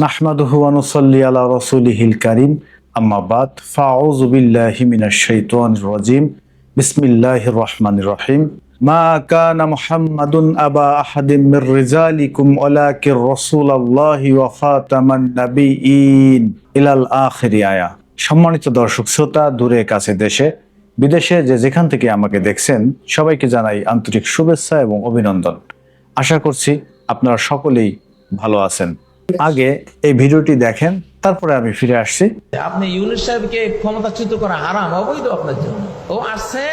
নাহমাদুহু ওয়ানুসাল্লি আলা রসুলিহিল কারিম। আম্মা বাদ, ফাউযু বিল্লাহি মিনাশ শাইতানির রাজিম। বিসমিল্লাহির রহমানির রহিম। মা কানা মুহাম্মাদুন আবা আহাদিম মির রিজালিকুম, ওয়ালাকির রাসূলুল্লাহি ওয়া খাতামান নাবিয়িন। ইলাল আখিরি আয়া। সম্মানিত দর্শক, শ্রোতা, দূরে, কাছে, দেশে, বিদেশে যে যেখান থেকে আমাকে দেখছেন, সবাইকে জানাই আন্তরিক শুভেচ্ছা এবং অভিনন্দন। আশা করছি আপনারা সকলেই ভালো আছেন। আগে এই ভিডিওটি দেখেন তারপরে আমি ফিরে আসছি। আপনি ইউনুস সাহেবকে ক্ষমতাচ্যুত করা হারাম অবৈধ আপনার জন্য। ও আসছে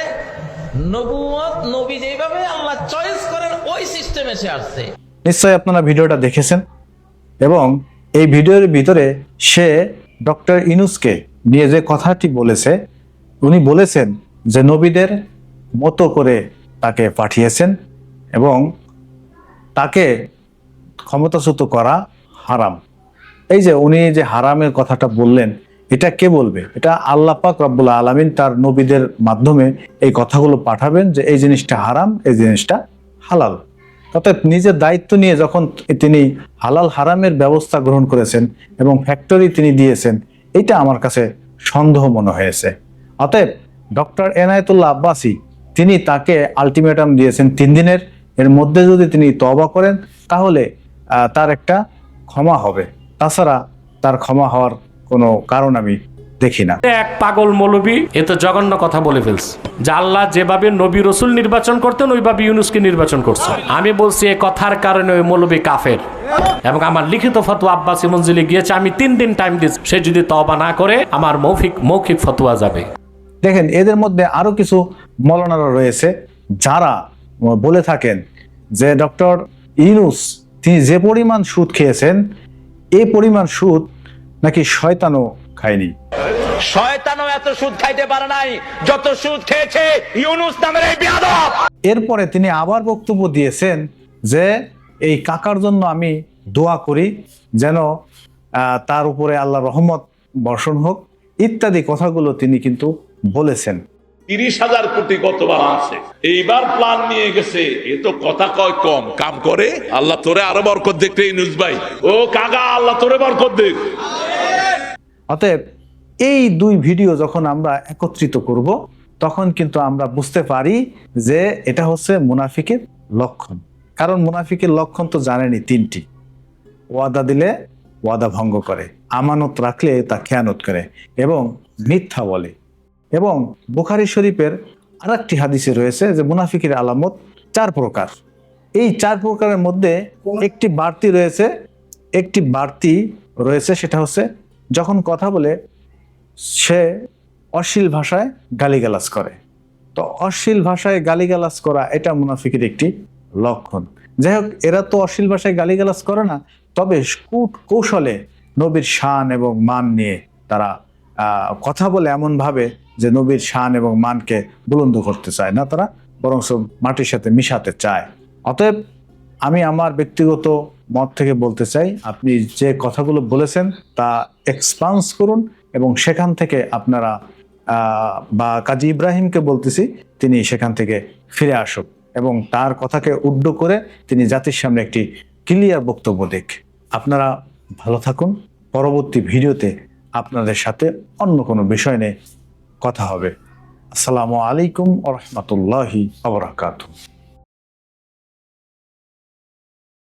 নবুয়ত নবী যেভাবে আল্লাহ চয়েস করেন ওই সিস্টেমে সে আসছে। নিশ্চয়ই আপনারা ভিডিওটা দেখেছেন এবং এই ভিডিওর ভিতরে সে ডক্টর ইনুসকে নিয়ে যে কথাটি বলেছে উনি বলেছেন যে নবীদের মতো করে তাকে পাঠিয়েছেন এবং তাকে ক্ষমতাচ্যুত করা হারাম। এই যে উনি যে হারামের কথাটা বললেন, এটা কে বলবে? এটা আল্লাহ পাক রব্বুল আলমিন তার নবীদের মাধ্যমে এই কথাগুলো পাঠাবেন যে এই জিনিসটা হারাম, এই জিনিসটা হালাল। অর্থাৎ নিজের দায়িত্ব নিয়ে যখন তিনি হালাল হারামের ব্যবস্থা গ্রহণ করেছেন এবং ফ্যাক্টরি তিনি দিয়েছেন, এটা আমার কাছে সন্দেহ মনে হয়েছে। অতএব ডক্টর এনায়েতুল্লাহ আব্বাসী, তিনি তাকে আলটিমেটাম দিয়েছেন তিন দিনের। এর মধ্যে যদি তিনি তবা করেন, তাহলে তার একটা ক্ষমা হবে। তাছাড়া তার ক্ষমা হওয়ার কোনো কারণ আমি দেখি না। এক পাগল মৌলবী এ তো জঘন্য কথা বলে ফেলছে। যে আল্লাহ যেভাবে নবী রসুল নির্বাচন করতেন ওইভাবে ইউনুসকে নির্বাচন করছে। আমি বলছি এই কথার কারণে ওই মৌলবী কাফের। এবং আমার লিখিত ফতোয়া আব্বাসি মঞ্জিলে গিয়েছে আমি তিন দিন টাইম দিচ্ছি সে যদি তবা না করে আমার মৌখিক মৌখিক ফতোয়া যাবে। দেখেন এদের মধ্যে আরও কিছু মলনারা রয়েছে যারা বলে থাকেন যে ডক্টর ইনুস তিনি যে পরিমাণ সুদ খেয়েছেন এই পরিমাণ সুদ নাকি শয়তানও খায়নি। শয়তানও এত সুদ খাইতে পারে নাই যত সুদ খেয়েছে ইউনুস নামের এই বিয়াদব। এরপরে তিনি আবার বক্তব্য দিয়েছেন যে এই কাকার জন্য আমি দোয়া করি যেন তার উপরে আল্লাহ রহমত বর্ষণ হোক ইত্যাদি কথাগুলো তিনি কিন্তু বলেছেন। তিরিশ হাজার কোটি গতবার আছে। এইবার প্ল্যান নিয়ে গেছে। এ তো কথা কয় কম। কাম করে আল্লাহ তোরে আরও বরকত দেখতে ইনুস ভাই। ও কাকা, আল্লাহ তোরে বরকত দেখ অতএব এই দুই ভিডিও যখন আমরা একত্রিত করব, তখন কিন্তু আমরা বুঝতে পারি যে এটা হচ্ছে মুনাফিকের লক্ষণ। কারণ মুনাফিকের লক্ষণ তো জানেনি তিনটি। ওয়াদা দিলে ওয়াদা ভঙ্গ করে, আমানত রাখলে তা খেয়ানত করে, এবং মিথ্যা বলে। এবং বুখারি শরীফের আরেকটি হাদিসে রয়েছে যে মুনাফিকের আলামত চার প্রকার। এই চার প্রকারের মধ্যে একটি বাড়তি রয়েছে, একটি বাড়তি রয়েছে সেটা হচ্ছে যখন কথা বলে সে অশ্লীল ভাষায় গালিগালাজ করে। তো অশ্লীল ভাষায় গালিগালাজ করা এটা মুনাফিকের একটি লক্ষণ। যাই হোক, এরা তো অশ্লীল ভাষায় গালিগালাজ করে না, তবে কূট কৌশলে নবীর শান এবং মান নিয়ে তারা কথা বলে এমন ভাবে যে নবীর শান এবং মানকে বুলন্দ করতে চায় না তারা, বরং মাটির সাথে মিশাতে চায়। অতএব আমি আমার ব্যক্তিগত মত থেকে বলতে চাই, আপনি যে কথাগুলো বলেছেন তা এক্সপান্স করুন এবং সেখান থেকে আপনারা বা কাজী ইব্রাহিমকে বলতেছি, তিনি সেখান থেকে ফিরে আসুক এবং তার কথাকে উড্ড করে তিনি জাতির সামনে একটি ক্লিয়ার বক্তব্য দেখ আপনারা ভালো থাকুন। পরবর্তী ভিডিওতে আপনাদের সাথে অন্য কোনো বিষয় নিয়ে কথা হবে। আসসালামু আলাইকুম আ রহমতুল্লাহি আবরাকাতু